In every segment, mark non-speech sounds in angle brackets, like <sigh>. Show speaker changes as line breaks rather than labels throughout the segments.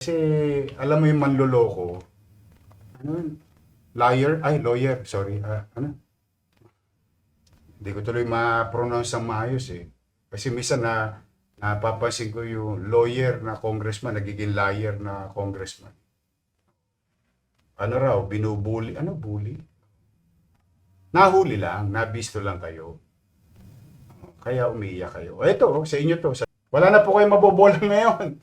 Kasi alam mo yung manloloko, ano yun? Liar? Ay, lawyer. Sorry. Ah, ano? Hindi ko tuloy ma-pronounce ang maayos eh. Kasi minsan na napapansin ko yung lawyer na congressman, nagiging liar na congressman. Ano raw, binubuli. Ano bully? Nahuli lang, nabisto lang kayo. Kaya umiiyak kayo. Ito, sa inyo to. Sa- Wala na po kayo mabobola <laughs> ngayon.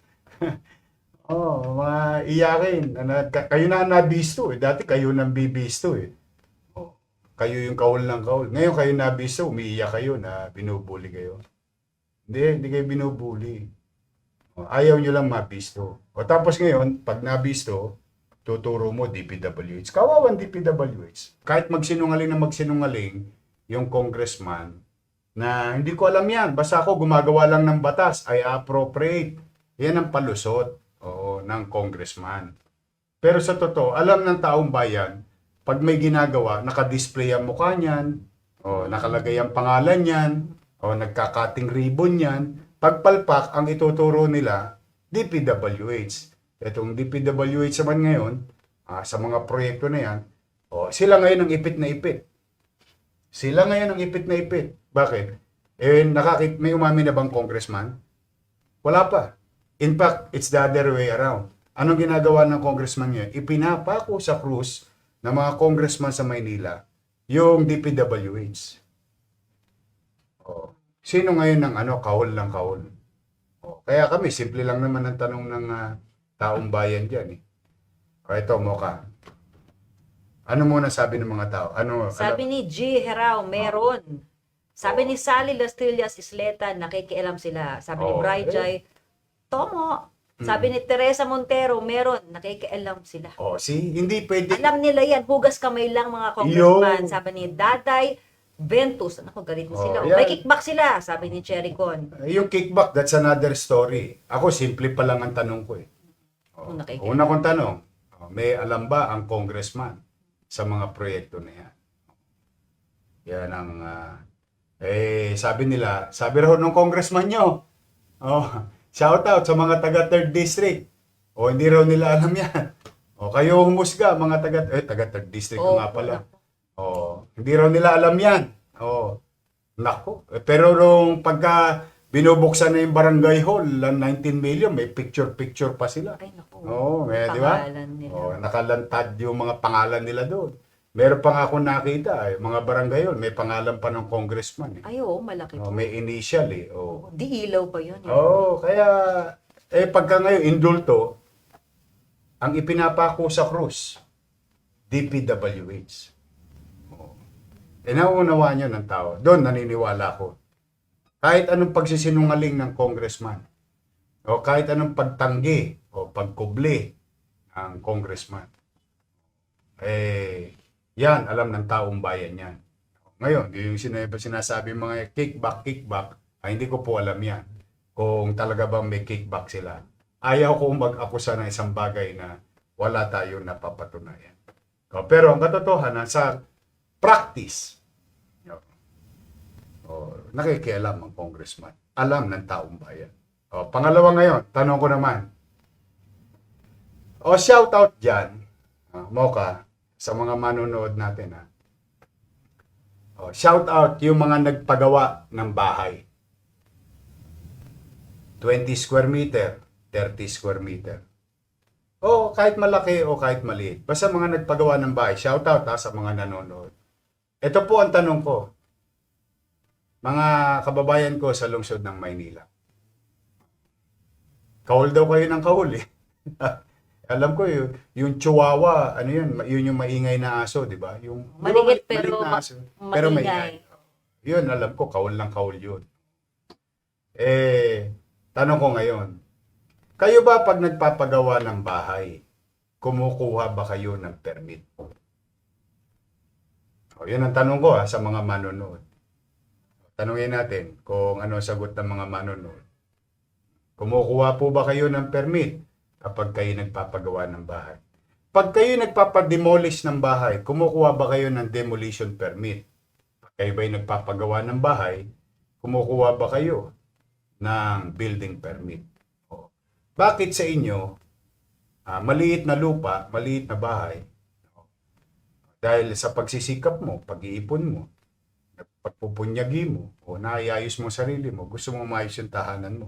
Oh, mga iyakin. Ka- kayo na ang nabisto eh. Dati kayo nang bibisto eh. Oh, kayo yung kaul ng kaul. Ngayon kayo nabisto, umiiyak kayo na binubuli kayo. Hindi, hindi kayo binubuli. Oh, ayaw nyo lang mabisto. O tapos ngayon, pag nabisto, tuturo mo DPWH. Kawawan DPWH. Kahit magsinungaling na magsinungaling, yung congressman, na hindi ko alam yan. Basta ako gumagawa lang ng batas, ay appropriate. Yan ang palusot oo, ng congressman. Pero sa totoo, alam ng taong bayan, pag may ginagawa, nakadisplay ang mukha niyan, o nakalagay ang pangalan niyan, o nagkakating ribbon niyan, pagpalpak, ang ituturo nila, DPWH. Itong DPWH naman ngayon, ah, sa mga proyekto na yan, o, sila ngayon ang ipit na ipit. Sila ngayon ang ipit na ipit. Bakit? Eh, nakakit, may umami na bang congressman? Wala pa. In fact, it's the other way around. Anong ginagawa ng congressman niya? Ipinapako sa krus ng mga congressman sa Maynila yung DPWH. Oh. Sino ngayon ng ano, kahol ng kahol? Oh. Kaya kami, simple lang naman ang tanong ng ah, taong bayan dyan. Eh. O ito, Moka. Ano muna sabi ng mga tao? Ano,
Sabi ni G. Herao, meron. Sabi ni Sally Lastillas Isleta, nakikialam sila. Sabi ni
Oo.
Tomo. Sabi ni Teresa Montero, meron. Nakikialam sila.
oh, si, hindi pwede.
Alam nila yan, hugas kamay lang mga congressman.
Yo.
Sabi ni Daday Ventus, ano galit na
Oh,
sila.
yan.
May kickback sila, sabi ni Cherry Con.
Eh, Yung kickback, that's another story. Ako, simple pa lang ang tanong ko eh. Oh,
Oh.
Una kong tanong, oh, may alam ba ang congressman sa mga proyekto na yan? Yan ang, ah, eh, sabi nila, sabi raw ng congressman nyo, oh, shout out sa mga taga 3rd district. O, hindi raw nila alam yan. O, kayo humusga, mga taga, eh, taga 3rd district
Oh,
nga pala. Oh, hindi raw nila alam yan. Oh, nako. Eh, Pero nung pagka binubuksan na yung barangay hall, ang 19 million, may picture-picture pa sila.
Ay, naku.
Oo, eh, di ba?
Nila.
Oh, nakalantad yung mga pangalan nila doon. Meron pa nga ako nakita, eh, mga barangay hall, may pangalan pa ng congressman. Eh.
Ay, oo, malaki
Oh,
po.
may initial eh. Oh.
Di ilaw pa yun. eh.
Oo, kaya, eh pagka ngayon, indulto, ang ipinapako sa krus, DPWH. Oo. Eh, nauunawaan nyo ng tao. Doon, naniniwala ko. Kahit anong pagsisinungaling ng congressman, o kahit anong pagtanggi, o pagkubli ng congressman, eh, yan, alam ng taong bayan yan. Ngayon, yung sinasabi mga kickback, kickback, ay hindi ko po alam yan. Kung talaga bang may kickback sila. Ayaw ko mag-akusa ng isang bagay na wala tayo napapatunayan. O, pero ang katotohanan, sa practice, o, nakikialam ang congressman. Alam ng taong bayan. O, pangalawa ngayon, tanong ko naman. O, shout out dyan, ah, Mocha, sa mga manonood natin. Ha. O, shout out yung mga nagpagawa ng bahay. 20 square meter, 30 square meter. O kahit malaki o kahit maliit. Basta mga nagpagawa ng bahay. Shout out ha, sa mga nanonood. Ito po ang tanong ko. Mga kababayan ko sa lungsod ng Maynila. Kahul daw kayo ng kahul eh. <laughs> Alam ko yun, yung chihuahua, ano yun, ma- yun yung maingay na aso, di ba? Yung
Maliit
mali-
pero
na
ma-
aso, pero
maingay.
Yun, alam ko, kahul lang kahul yun. Eh, tanong ko ngayon, kayo ba pag nagpapagawa ng bahay, kumukuha ba kayo ng permit? O, yun ang tanong ko ha, sa mga manonood. Tanungin natin kung ano ang sagot ng mga manonood. Kumukuha po ba kayo ng permit kapag kayo nagpapagawa ng bahay? Pag kayo nagpapademolish ng bahay, kumukuha ba kayo ng demolition permit? Pag kayo ba'y nagpapagawa ng bahay, kumukuha ba kayo ng building permit? O, Bakit sa inyo, ah, maliit na lupa, maliit na bahay, dahil sa pagsisikap mo, pag-iipon mo, pagpupunyagi mo, o naayos mo sarili mo, gusto mo maayos yung tahanan mo.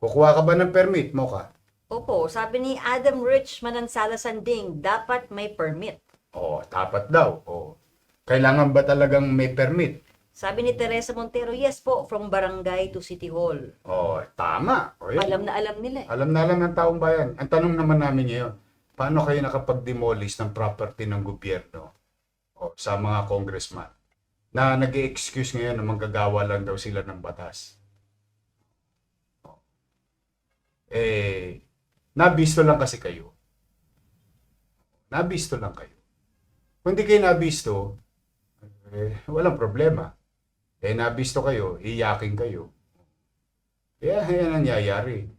Kukuha ka ba ng permit mo ka?
Opo, sabi ni Adam Rich Manansala Sanding, dapat may permit.
O, tapat daw. O, kailangan ba talagang may permit?
Sabi ni Teresa Montero, yes po, from barangay to city hall.
O, tama. O, yun.
Alam na alam nila. eh.
Alam na alam ng taong bayan. Ang tanong naman namin ngayon, paano kayo nakapag-demolish ng property ng gobyerno o, sa mga congressman na nag excuse ngayon na manggagawa lang daw sila ng batas? O. Eh, nabisto lang kasi kayo. Nabisto lang kayo. Kung di kayo nabisto, eh, walang problema. Eh, nabisto kayo, iyakin kayo. Kaya yan ang nangyayari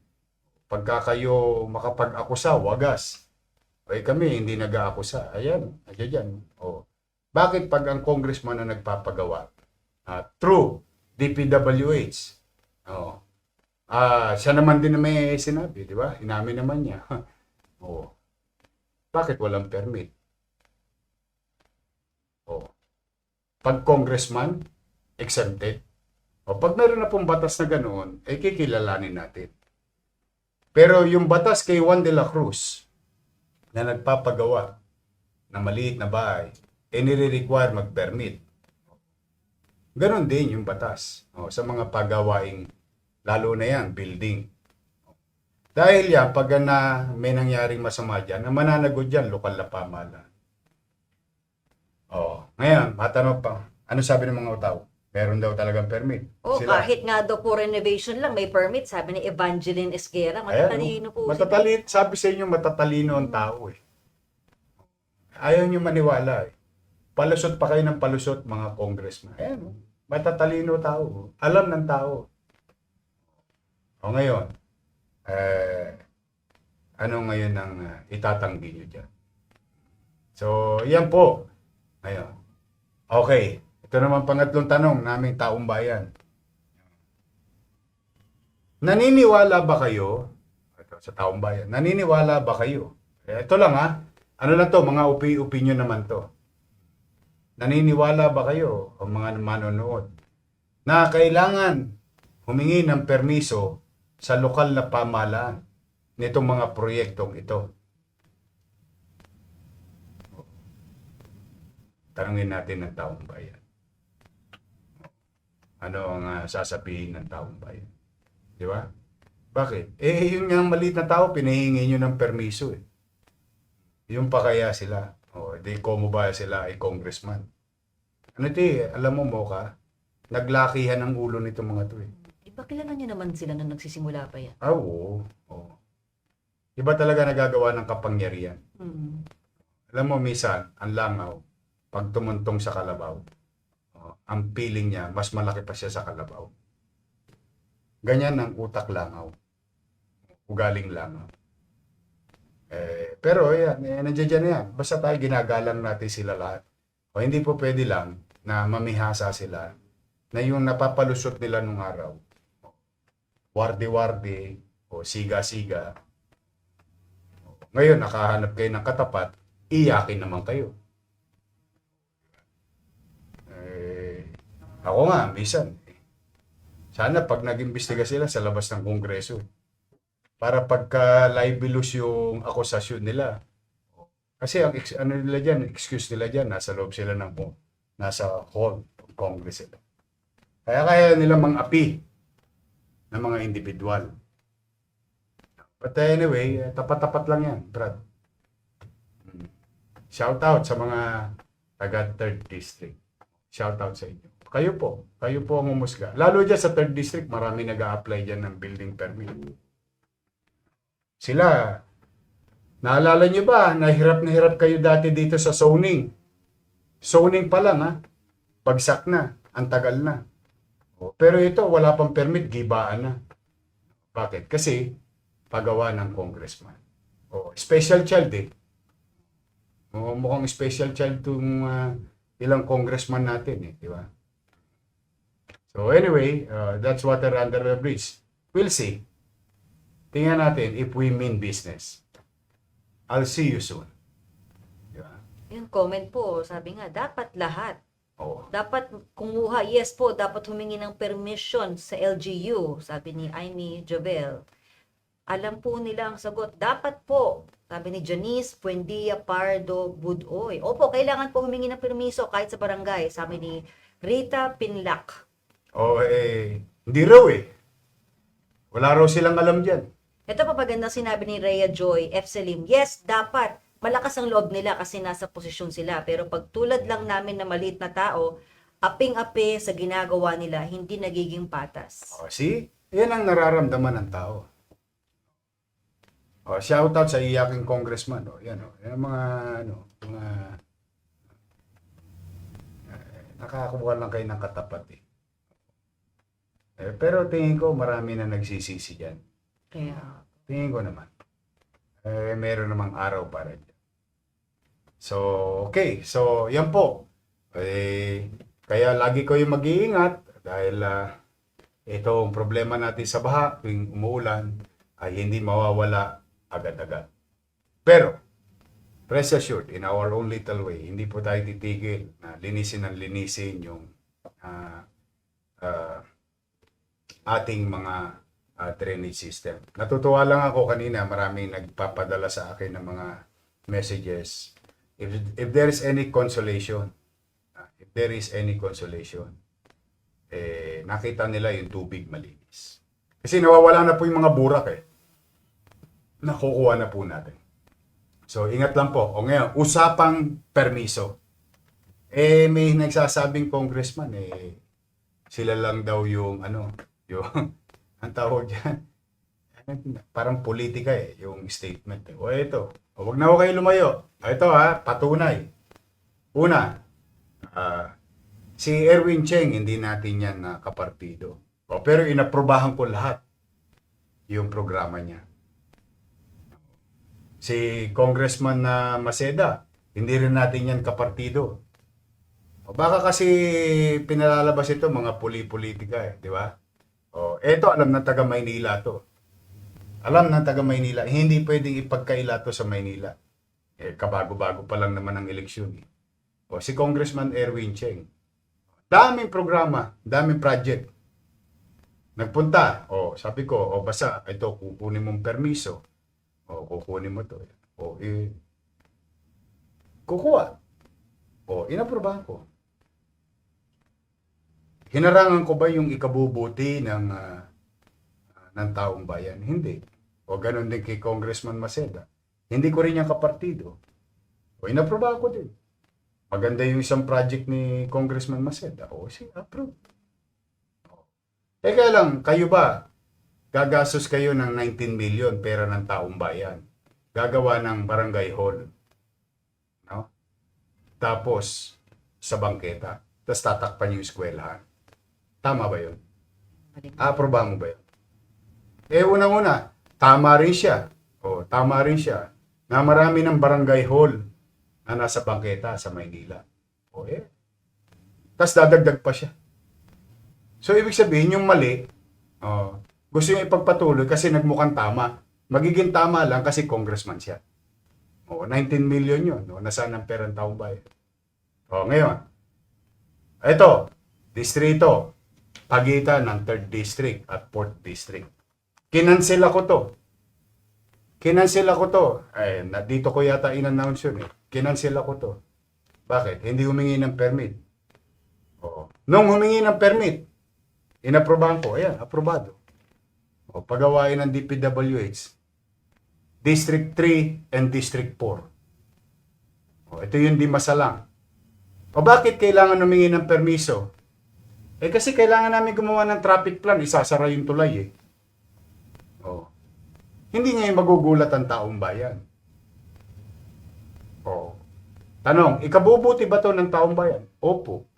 pagka kayo makapag-akusa, wagas. Ay kami, hindi nag-aakusa. Ayan, ayan dyan. O. Bakit pag ang congressman na nagpapagawa? Ah, true, DPWH. O. Ah, siya naman din na may sinabi, di ba? Inamin naman niya. <laughs> o. Bakit walang permit? O. Pag congressman, exempted. O pag meron na pong batas na ganoon, eh kikilalanin natin. Pero yung batas kay Juan de la Cruz na nagpapagawa ng maliit na bahay, eh nire-require mag-permit. Ganon din yung batas o, sa mga pagawaing, lalo na yan, building. Dahil yan, pag na may nangyaring masama dyan, ang mananagot dyan, lokal na pamahalaan. Oh, ngayon, matanong pa, ano sabi ng mga tao? Meron daw talagang permit.
O kahit nga daw po renovation lang, may permit. Sabi ni Evangeline Esguera, matatalino po. si-
Matatalino, sabi sa inyo, matatalino ang tao eh. Ayaw nyo maniwala eh. Palusot pa kayo ng palusot, mga congressman. Ayan, oh. matatalino tao. Alam ng tao. O ngayon, eh, ano ngayon ang uh, itatanggi nyo dyan? So, yan po. Ngayon. Okay. Ito naman pangatlong tanong naming taong bayan. Naniniwala ba kayo, ito, sa taong bayan, naniniwala ba kayo? Eh, ito lang ha, ano lang to, mga opi opinion naman to. Naniniwala ba kayo, o mga manonood, na kailangan humingi ng permiso sa lokal na pamahalaan nitong mga proyektong ito? Tanungin natin ng taong bayan. Ano ang ah, sasabihin ng taong bayan? Di ba? Bakit? Eh, yun nga ang maliit na tao, pinahingi nyo ng permiso eh. Yung pa kaya sila. O, di ko mo ba sila ay congressman? Ano ti, alam mo mo ka, naglakihan ang ulo nito mga to eh.
Iba kilala niyo naman sila nung nagsisimula pa yan.
Ah, oo. oo. Iba talaga nagagawa ng kapangyarihan.
Mm.
Alam mo, misan, ang langaw, pag tumuntong sa kalabaw, oh, ang feeling niya, mas malaki pa siya sa kalabaw. Ganyan ang utak langaw. Ugaling langaw. Eh, pero yan, eh, nandiyan dyan yan. Basta tayo ginagalang natin sila lahat. O hindi po pwede lang na mamihasa sila na yung napapalusot nila nung araw. Wardi-wardi o siga-siga. Ngayon, nakahanap kayo ng katapat, iyakin naman kayo. Eh, ako nga, bisan. Sana pag nag-imbestiga sila sa labas ng kongreso. Para pagka libelous yung akusasyon nila. Kasi ang ano nila dyan, excuse nila dyan, nasa loob sila ng nasa hall ng congress sila. Kaya kaya nila mang-api ng mga individual. But anyway, eh, tapat-tapat lang yan, Brad. Mm. Shout out sa mga taga 3rd District. Shout out sa inyo. Kayo po, kayo po ang umusga. Lalo dyan sa 3rd District, marami nag apply dyan ng building permit. Sila, naalala nyo ba, nahirap na hirap kayo dati dito sa zoning. Zoning pa lang ha, pagsak na, ang tagal na. O, Pero ito, wala pang permit, gibaan na. Bakit? Kasi, pagawa ng congressman. O, special child eh. O, mukhang special child itong ah, ilang congressman natin eh, di ba? So anyway, uh, that's water under the bridge. We'll see. Tingnan natin if we mean business. I'll see you soon. Di ba?
Yung comment po, sabi nga, dapat lahat. Dapat kumuha, yes po, dapat humingi ng permission sa LGU, sabi ni Amy Jovel. Alam po nila ang sagot, dapat po, sabi ni Janice Buendia Pardo Budoy. Opo, kailangan po humingi ng permiso kahit sa barangay, sabi ni Rita Pinlac.
O eh, hindi raw eh. Wala raw silang alam dyan.
Ito pa pagandang sinabi ni Rhea Joy F. Selim, yes, dapat. Malakas ang loob nila kasi nasa posisyon sila. Pero pag tulad lang namin na maliit na tao, aping-api sa ginagawa nila, hindi nagiging patas.
O, see? Yan ang nararamdaman ng tao. O, shout out sa iyaking congressman. O, yan o. Yan ang mga, ano, mga, eh, nakakuha lang kayo ng katapat eh. eh. Pero tingin ko marami na nagsisisi dyan.
Kaya,
Tingin ko naman. Eh, meron namang araw para dyan. So, okay. So, yan po. Eh, kaya lagi yung mag-iingat dahil ah, itong problema natin sa baha tuwing umuulan ay hindi mawawala agad-agad. Pero, rest assured, in our own little way, hindi po tayo titigil na linisin ng linisin yung ah, ah, ating mga uh, drainage system. Natutuwa lang ako kanina, maraming nagpapadala sa akin ng mga messages. If, if there is any consolation, uh, if there is any consolation, eh, nakita nila yung tubig malinis. Kasi nawawala na po yung mga burak eh. Nakukuha na po natin. So, ingat lang po. O ngayon, usapang permiso. Eh, may nagsasabing congressman eh, sila lang daw yung ano, yung <laughs> ang tawag dyan, parang politika eh, yung statement. Eh. O ito, o, wag na ako kayo lumayo. Ito ha, patunay. Una, ah, si Erwin Cheng, hindi natin yan na kapartido. O, pero inaprobahan ko lahat yung programa niya. Si Congressman na Maceda, hindi rin natin yan kapartido. O, baka kasi pinalalabas ito mga puli-politika eh, di ba? O, eto alam ng taga Maynila to. Alam ng taga Maynila, hindi pwedeng ipagkaila to sa Maynila. Eh, kabago-bago pa lang naman ang eleksyon. Eh. O, si Congressman Erwin Cheng. Daming programa, daming project. Nagpunta, o sabi ko, o basta, ito, kukunin mong permiso. O, kukunin mo to. O, eh, kukuha. O, inaprobahan ko. Hinarangan ko ba yung ikabubuti ng ah, ng taong bayan? Hindi. O ganun din kay Congressman Maceda. Hindi ko rin yung kapartido. O inaprobahan ko din. Maganda yung isang project ni Congressman Maceda. O si approve. Eh kaya lang, kayo ba, gagastos kayo ng 19 million pera ng taong bayan. Gagawa ng barangay hall. No? Tapos, sa bangketa. Tapos tatakpan yung eskwelahan. Tama ba yun? Aprobahan mo ba yun? Eh, unang-una, tama rin siya. O, tama rin siya na marami ng barangay hall na nasa bangketa sa Maynila. O, eh. Tapos dadagdag pa siya. So, ibig sabihin, yung mali, oh, gusto yung ipagpatuloy kasi nagmukhang tama. Magiging tama lang kasi congressman siya. O, 19 million yun. O, nasaan ang perang taong bayan? O, ngayon, ito, distrito, pagitan ng 3rd District at 4th District. Kinansel ako to. Kinansel ako to. Eh, na, dito ko yata in-announce yun eh. Kinansel ako to. Bakit? Hindi humingi ng permit. Oo. Nung humingi ng permit, inaprobahan ko. Ayan, aprobado. O, pagawain ng DPWH. District 3 and District 4. O, ito yung di masalang. O bakit kailangan humingi ng permiso? Eh kasi kailangan namin gumawa ng traffic plan, isasara yung tulay eh. Hindi ngayon magugulat ang taong bayan. Oh. Tanong, ikabubuti ba to ng taong bayan? Opo.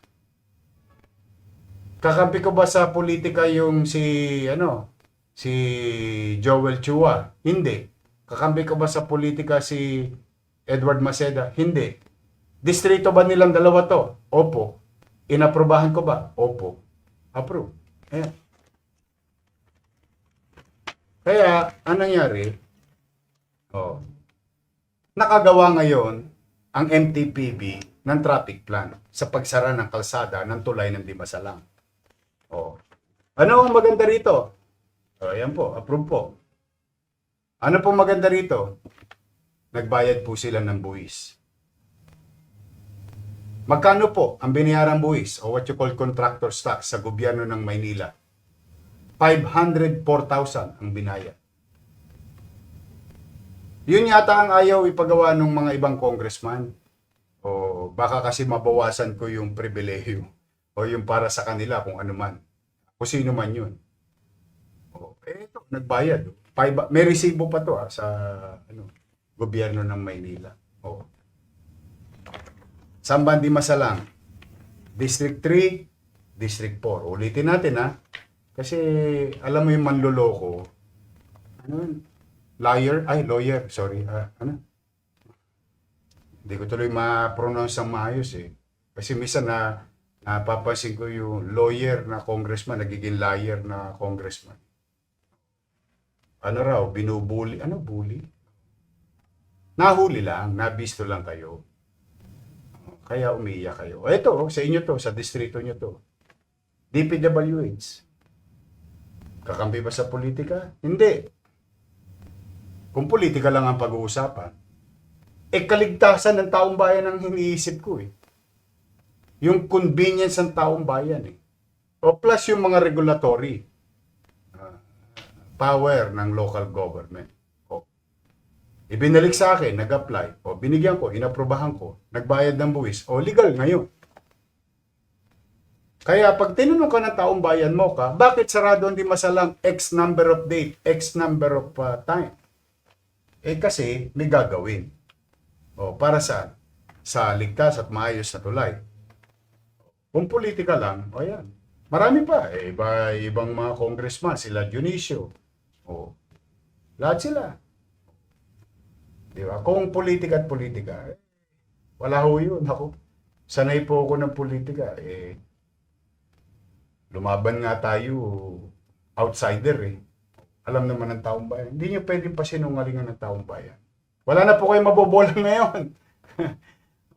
Kakampi ko ba sa politika yung si ano, si Joel Chua? Hindi. Kakampi ko ba sa politika si Edward Maceda? Hindi. Distrito ba nilang dalawa to? Opo. Inaprobahan ko ba? Opo. Approve. Ayan. Kaya, anong nangyari? Oh. nakagawa ngayon ang MTPB ng traffic plan sa pagsara ng kalsada ng tulay ng Dimasalang. Oh. Ano ang maganda rito? O, ayan po, approve po. Ano po maganda rito? Nagbayad po sila ng buwis. Magkano po ang biniyarang buwis o what you call contractor tax sa gobyerno ng Maynila? 504,000 ang binayad. Yun yata ang ayaw ipagawa ng mga ibang congressman. O baka kasi mabawasan ko yung pribilehiyo o yung para sa kanila kung ano man. Kung sino man yun. O, eh, nagbayad. Five, may resibo pa to ah, sa ano, gobyerno ng Maynila. O. Samban di Masalang. District 3, District 4. Ulitin natin ha. Kasi alam mo yung manloloko. Ano yun? Liar? Ay, lawyer. Sorry. Ah, ano? Hindi ko tuloy ma-pronounce ang maayos eh. Kasi minsan na napapansin ko yung lawyer na congressman, nagiging liar na congressman. Ano raw, binubuli. Ano bully? Nahuli lang, nabisto lang kayo. Kaya umiiyak kayo. Ito, sa inyo to, sa distrito nyo to. DPWH. Kakampi ba sa politika? Hindi. Kung politika lang ang pag-uusapan, eh kaligtasan ng taong bayan ang iniisip ko eh. Yung convenience ng taong bayan eh. O plus yung mga regulatory ah, power ng local government. O, ibinalik sa akin, nag-apply, o binigyan ko, inaprobahan ko, nagbayad ng buwis, o legal ngayon. Kaya pag tinanong ka ng taong bayan mo ka, bakit sarado hindi masalang X number of date, X number of uh, time? Eh kasi may gagawin. O para saan? Sa ligtas at maayos na tulay. Kung politika lang, o yan. Marami pa. Eh, iba, ibang mga congressman, sila Dionisio. O, lahat sila. Di ba? Kung politika at politika, eh, wala ho yun. Ako, sanay po ako ng politika. Eh, lumaban nga tayo outsider eh. Alam naman ng taong bayan. Hindi nyo pwedeng pasinungalingan ng taong bayan. Wala na po kayo mabobola <laughs> ngayon.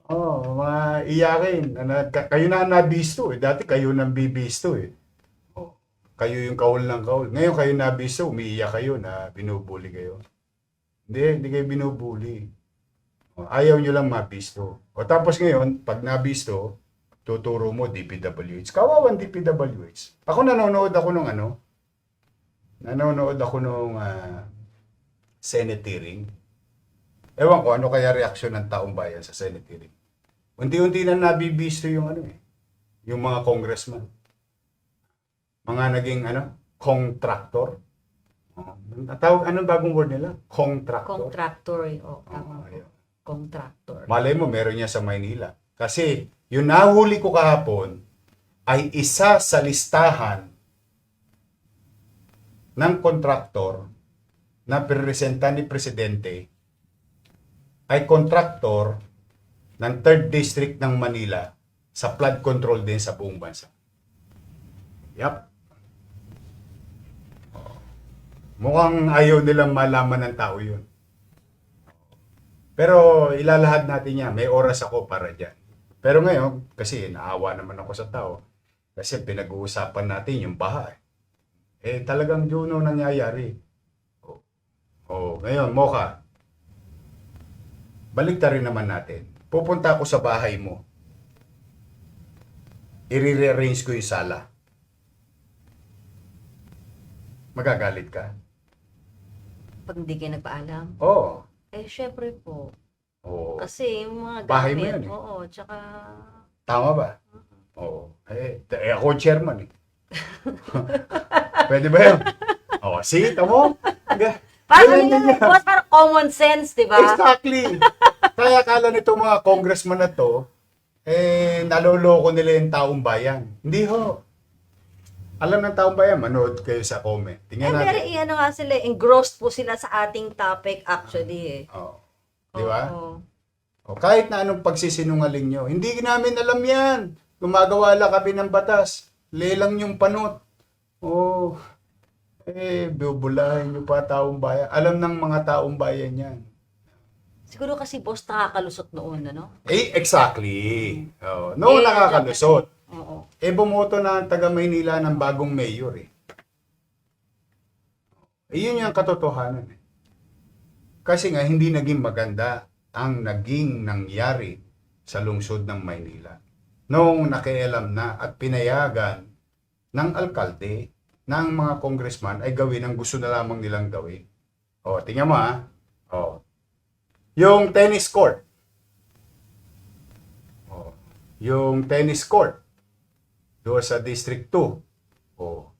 oh, mga iyakin. Ka- Kayo na nabisto eh. Dati kayo nang bibisto eh. Oh, kayo yung kaul ng kaul. Ngayon kayo nabisto, umiiyak kayo na binubuli kayo. Hindi, hindi kayo binubuli. Oh, ayaw nyo lang mabisto. O tapos ngayon, pag nabisto, tuturo mo DPWH. Kawawan DPWH. Ako nanonood ako nung ano, nanonood ako nung ah, Senate hearing. Ewan ko ano kaya reaksyon ng taong bayan sa Senate hearing. Unti-unti na nabibisto yung ano eh, yung mga congressman. Mga naging ano, contractor. Oh, ang tawag, anong bagong word nila? Contractor.
Contractor. eh. O, tama
Oh.
Contractor.
Malay mo, meron niya sa Maynila. Kasi, yung nahuli ko kahapon ay isa sa listahan ng kontraktor na piresenta ni Presidente ay kontraktor ng 3rd District ng Manila sa flood control din sa buong bansa. Yap. Mukhang ayaw nilang malaman ng tao yun. Pero ilalahad natin yan. May oras ako para dyan. Pero ngayon, kasi naawa naman ako sa tao. Kasi pinag-uusapan natin yung baha. Eh, talagang yun ang nangyayari. Oh, oh ngayon, Mocha. Balik rin naman natin. Pupunta ako sa bahay mo. I-rearrange ko yung sala. Magagalit ka?
Pag hindi kayo nagpaalam.
Oo.
Eh, syempre po.
Oo.
Kasi yung mga
Bahay mo
gamit.
yan eh.
Oo, tsaka...
Tama ba? Oo. Eh, t- eh ako chairman eh. <laughs> Pwede ba yun? Oo. See, tamo? Ga-
Parang
Ganun
ano
din
yun, boss, parang common sense, di ba?
Exactly. Kaya akala nito mga congressman na to, eh, naloloko nila yung taong bayan. Hindi ho. Alam ng taong bayan, manood kayo sa comment.
Eh,
Tingnan
very,
natin.
ano nga sila, engrossed po sila sa ating topic actually eh.
Oo. Di ba?
Oo.
O kahit na anong pagsisinungaling nyo, hindi namin alam yan. Gumagawa lang kami ng batas. Lelang yung panot. Oh, eh, bubulahin nyo pa taong bayan. Alam ng mga taong bayan yan.
Siguro kasi boss nakakalusot noon, ano?
Eh, exactly. Oh, no,
Eh,
nakakalusot.
Oo.
Eh, bumoto na ang taga Maynila ng bagong mayor eh. Eh, yun yung katotohanan eh. Kasi nga, hindi naging maganda ang naging nangyari sa lungsod ng Maynila. Noong nakialam na at pinayagan ng alkalde ng mga congressman ay gawin ang gusto na lamang nilang gawin. O, tingnan mo ah. O, yung tennis court. O, yung tennis court doon sa District 2. O,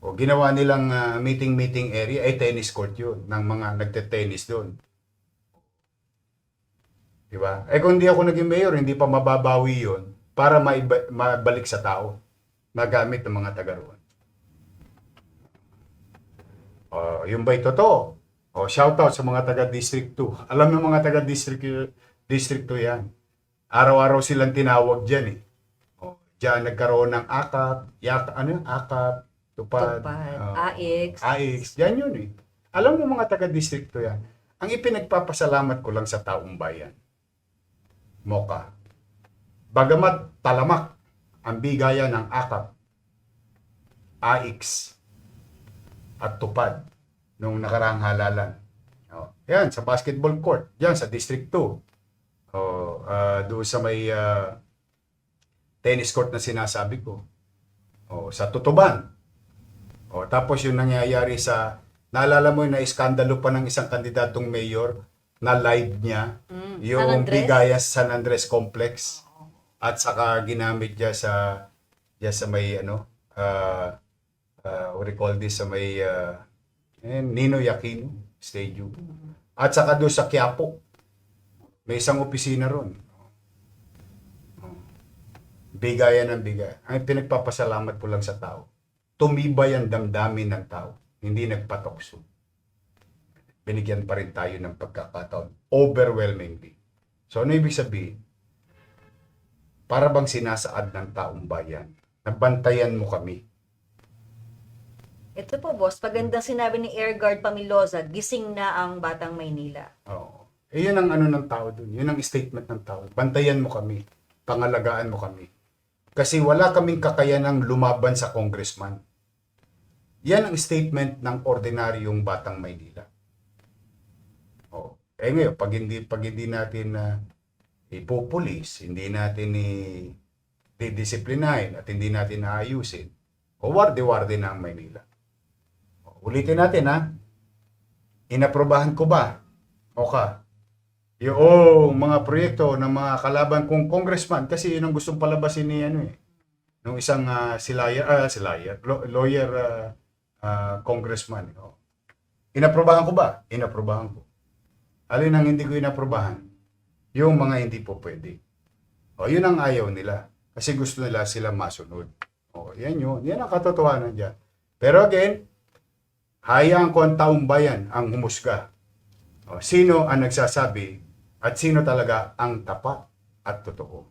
o ginawa nilang ah, meeting-meeting area ay tennis court yun ng mga nagte-tennis doon. Di ba? Eh kung hindi ako naging mayor, hindi pa mababawi yun para maiba- mabalik sa tao na gamit ng mga taga roon. Oh, yung ba'y totoo? Oh, shout out sa mga taga District 2. Alam ng mga taga District District 2 yan. Araw-araw silang tinawag diyan eh. Oh, diyan nagkaroon ng akap, yak, ano yun? akap, tupad,
Tupad,
oh,
AX.
AX, diyan yun eh. Alam ng mga taga District 2 yan. Ang ipinagpapasalamat ko lang sa taong bayan. Moka. Bagamat talamak ang bigayan ng akap, AX, at tupad nung nakaraang halalan. Oh, yan, sa basketball court. Yan, sa District 2. Oh, ah, doon sa may ah, tennis court na sinasabi ko. Oh, sa Tutuban. Oh, tapos yung nangyayari sa naalala mo yung na-iskandalo pa ng isang kandidatong mayor na live niya?
Mm,
yung? Bigayas San Andres Complex. At saka ginamit niya sa niya sa may ano uh, uh, what do you call this? Sa may uh, eh, Nino Aquino Stadium. At saka doon sa Quiapo. May isang opisina ron. Bigayan ng bigay ang pinagpapasalamat ko lang sa tao tumibay ang damdamin ng tao hindi nagpatokso binigyan pa rin tayo ng pagkakataon overwhelmingly so ano ibig sabihin para bang sinasaad ng taong bayan na bantayan mo kami
Ito po, boss. Paganda sinabi ni Air Guard Pamilosa, gising na ang Batang Maynila.
Oo. Eh, yun ang ano ng tao dun. Yun ang statement ng tao. Bantayan mo kami. Pangalagaan mo kami. Kasi wala kaming kakayanang lumaban sa congressman. Yan ang statement ng ordinaryong batang Maynila. Oh. Eh ngayon, pag hindi, pag hindi natin na ipupulis, hindi natin i didisiplinahin at hindi natin aayusin, o warde-warde na ang Maynila. O, ulitin natin ha. Inaprobahan ko ba? Oka. Yung mga proyekto ng mga kalaban kong congressman kasi yun ang gustong palabasin ni ano eh. Nung isang uh, si lawyer, ah, si lawyer, lo- ah, congressman. Oh. Inaprobahan ko ba? Inaprobahan ko. Alin ang hindi ko inaprobahan? Yung mga hindi po pwede. O, yun ang ayaw nila. Kasi gusto nila sila masunod. O, yan yun. Yan ang katotohanan dyan. Pero again, hayaan ko ang taong bayan ang humusga. O, sino ang nagsasabi at sino talaga ang tapat at totoo.